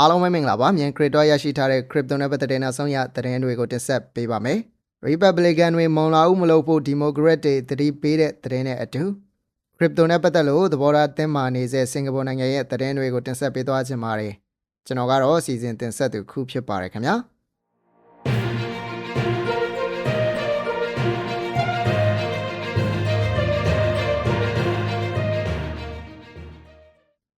အားလုံးပဲမင်္ဂလာပါမြန် crypto ရရှိထားတဲ့ crypto နဲ့ပတ်သက်တဲ့နောက်ဆုံးရသတင်းတွေကိုတင်ဆက်ပေးပါမယ် Republican တွေမုံလာဦးမလို့ဖို့ Democrat တွေတတိပေးတဲ့သတင်းနဲ့အတူ crypto နဲ့ပတ်သက်လို့သဘောထားတင်မာနေစေစင်ကာပူနိုင်ငံရဲ့သတင်းတွေကိုတင်ဆက်ပေးသွားခြင်းပါတယ်ကျွန်တော်ကတော့အစီအစဉ်တင်ဆက်သူခုဖြစ်ပါတယ်ခင်ဗျာ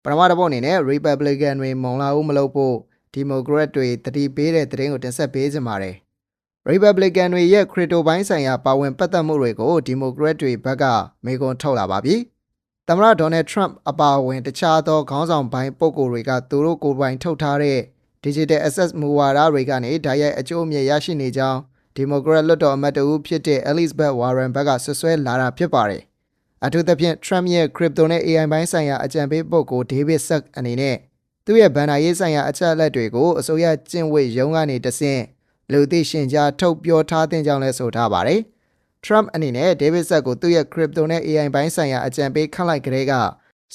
ပထမတစ်ပုတ်အနေနဲ့ Republican တွေမုံလာဦးမလို့ဖို့ Democrat တွေတတိပေးတဲ့သတင်းကိုတင်ဆက်ပေးခြင်းပါတယ် Republican တွေရဲ့ crypto ဘိုင်းဆိုင်ရာပါဝင်ပတ်သက်မှုတွေကို Democrat တွေဘက်ကမေခွန်းထုတ်လာပါပြီ။သမ္မတ Donald Trump အပါအဝင်တခြားသောခေါင်းဆောင်ပိုင်းပုဂ္ဂိုလ်တွေကသူတို့ကိုယ်ပိုင်ထုတ်ထားတဲ့ Digital Access မူဝါဒတွေကနေဓာတ်ရိုက်အကျိုးအမြတ်ရရှိနေကြောင်း Democrat လွှတ်တော်အမတ်တဦးဖြစ်တဲ့ Elizabeth Warren ဘက်ကဆွဆွဲလာတာဖြစ်ပါတယ်။ အထူးသဖြင့် Trump ရဲ့ crypto နဲ့ AI ဘိုင်းဆိုင်ရာအကြံပေးပုဂ္ဂိုလ် David Sachs အနေနဲ့သူ့ရဲ့ဘဏ္ဍာရေးဆိုင်ရာအချက်အလက်တွေကိုအစိုးရကျင့်ဝတ်ရုံးကနေတဆင့်လူသိရှင်ကြားထုတ်ပြောထားတဲ့ကြောင်းလည်းဆိုထားပါတယ်။ Trump အနေနဲ့ David Sack ကိုသူ့ရဲ့ crypto နဲ့ AI ဘိုင်းဆိုင်ရာအကြံပေးခန့်လိုက်ကလေးက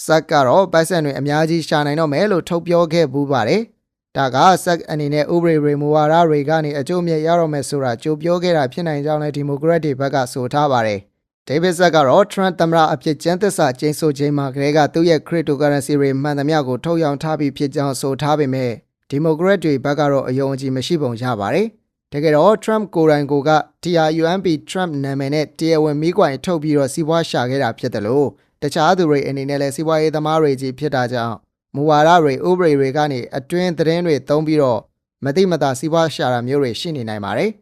Sack ကတော့ပိုက်ဆံတွေအများကြီးရှာနိုင်တော့မယ်လို့ထုတ်ပြောခဲ့ပူးပါတယ်။ဒါက Sack အနေနဲ့ဥပဒေတွေမူဝါဒတွေကနေအကျိုးအမြတ်ရတော့မယ်ဆိုတာကြိုပြောခဲ့တာဖြစ်နိုင်ကြောင်းလည်း Democrat တွေဘက်ကဆိုထားပါတယ်။ David Sack ကတော့ Trump သမ္မတအဖြစ်ကျန်းသစ္စာကျင်းဆိုခြင်းမှာကလေးကသူ့ရဲ့ cryptocurrency တွေမှန်သမျှကိုထုတ်ရောင်းထားပြီးဖြစ်ကြောင်းဆိုထားပေမဲ့ Democrat တွေဘက်ကတော့အယုံအကြည်မရှိပုံရပါတယ်။တကယ်တော့ Trump ကိုယ်တိုင်ကိုက TRUMP Trump နာမည်နဲ့တရားဝင်မိကွိုင်ထုတ်ပြီးတော့စီးပွားရှာခဲ့တာဖြစ်တယ်လို့တခြားသူတွေအနေနဲ့လည်းစီးပွားရေးသမားတွေကြီးဖြစ်တာကြောင့်မူဝါဒတွေဥပဒေတွေကနေအတွင်းသတင်းတွေသုံးပြီးတော့မတိမတာစီးပွားရှာတာမျိုးတွေရှိနေနိုင်ပါတယ်။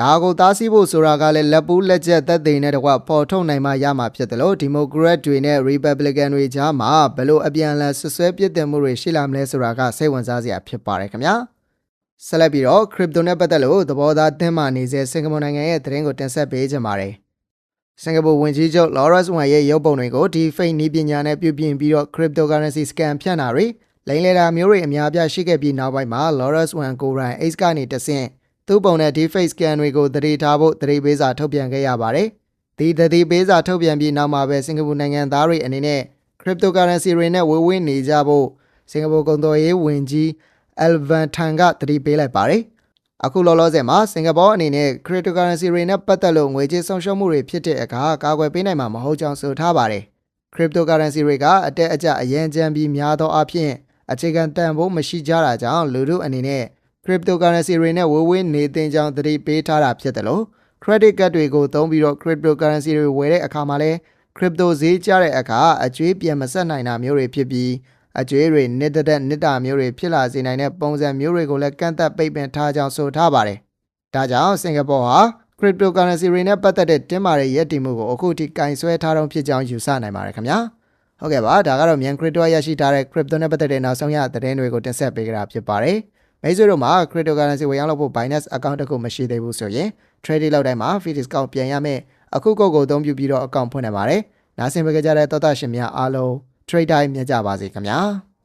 ဒါကိုသားစီးဖို့ဆိုတာကလည်းလက်ပူးလက်ချက်သက်သေနဲ့တကွပေါ်ထုတ်နိုင်မှရမှာဖြစ်တယ်လို့ Democrat တွေနဲ့ Republican တွေကြားမှာဘယ်လိုအပြန်အလှန်ဆွဆွဲပြစ်တင်မှုတွေရှိလာမလဲဆိုတာကစိတ်ဝင်စားစရာဖြစ်ပါတယ်ခင်ဗျာ။ဆက်လက်ပြီးတော့ crypto နဲ့ပတ်သက်လို့သဘောသားတင်းမာနေစေစင်ကာပူနိုင်ငံရဲ့သတင်းကိုတင်ဆက်ပေးကြပါမယ်။စင်ကာပူဝန်ကြီးချုပ် Lawrence Wong ရဲ့ရုပ်ပုံတွေကိုဒီ fake နည်းပညာနဲ့ပြုပြင်ပြီးတော့ cryptocurrency scam ဖြန့်တာတွေလိမ်လည်တာမျိုးတွေအများပြားရှိခဲ့ပြီးနောက်ပိုင်းမှာ Lawrence Wong ကိုယ်တိုင် X ကနေတဆင့် သူ့ပုံနဲ့ဒီ fake scam တွေကိုသတိထားဖို့သတိပေးစာထုတ်ပြန်ခဲ့ရပါတယ်။ဒီသတိပေးစာထုတ်ပြန်ပြီးနောက်မှာပဲစင်ကာပူနိုင်ငံသားတွေအနေနဲ့ cryptocurrency တွေနဲ့ဝေဝေးနေကြဖို့စင်ကာပူကုန်သွယ်ရေးဝန်ကြီး Alvan Tan ကသတိပေးလိုက်ပါတယ်။အခုလောလောဆယ်မှာစင်ကာပူအနေနဲ့ cryptocurrency တွေနဲ့ပတ်သက်လို့ငွေကြေးဆုံးရှုံးမှုတွေဖြစ်တဲ့အခါကာကွယ်ပေးနိုင်မှာမဟုတ်ကြောင်းဆိုထားပါတယ်။ cryptocurrency တွေကအတက်အကျအရန်ကြမ်းပြီးများသောအားဖြင့်အခြေခံတန်ဖိုးမရှိကြတာကြောင့်လူတို့အနေနဲ့ cryptocurrency တွေနဲ့ဝေဝေးနေသင့်ကြောင်းသတိပေးထားတာဖြစ်တယ်လို့ credit card တွေကိုသုံးပြီးတော့ cryptocurrency တွေဝယ်တဲ့အခါမှာလဲ crypto ဈေးကျတဲ့အခါအကျွေးပြန်မဆက်နိုင်တာမျိုးတွေဖြစ်ပြီးအကျွေးတွေနစ်တဲ့နစ်တာမျိုးတွေဖြစ်လာစေနိုင်တဲ့ပုံစံမျိုးတွေကိုလည်းကန့်သက်ပိတ်ပင်ထားကြောင်းဆိုထားပါတယ်။ဒါကြောင့်စင်ကာပူဟာ cryptocurrency တွေနဲ့ပတ်သက်တဲ့တင်းမာတဲ့ရည်တည်မှုကိုအခုထိကင်ဆွဲထားတော့ဖြစ်ကြောင်းယူဆနိုင်ပါတယ်ခင်ဗျာ။ဟုတ်ကဲ့ပါဒါကတော့မြန် crypto ရရှိထားတဲ့ crypto နဲ့ပတ်သက်တဲ့နောက်ဆုံးရသတင်းတွေကိုတင်ဆက်ပေးကြတာဖြစ်ပါတယ်။ မိတ်ဆွေတို့မှာ cryptocurrency ဝယ်ရောက်လို့ဖို့ Binance account တစ်ခုမရှိသေးဘူးဆိုရင် trading လောက်တိုင်းမှာ fee discount ပြန်ရမယ်အခုကုတ်ကိုအသုံးပြုပြီးတော့ account ဖွင့်နိုင်ပါတယ်။နားဆင်ပေးကြတဲ့သောတာရှင်များအားလုံး trade time မြတ်ကြပါစေခင်ဗျာ။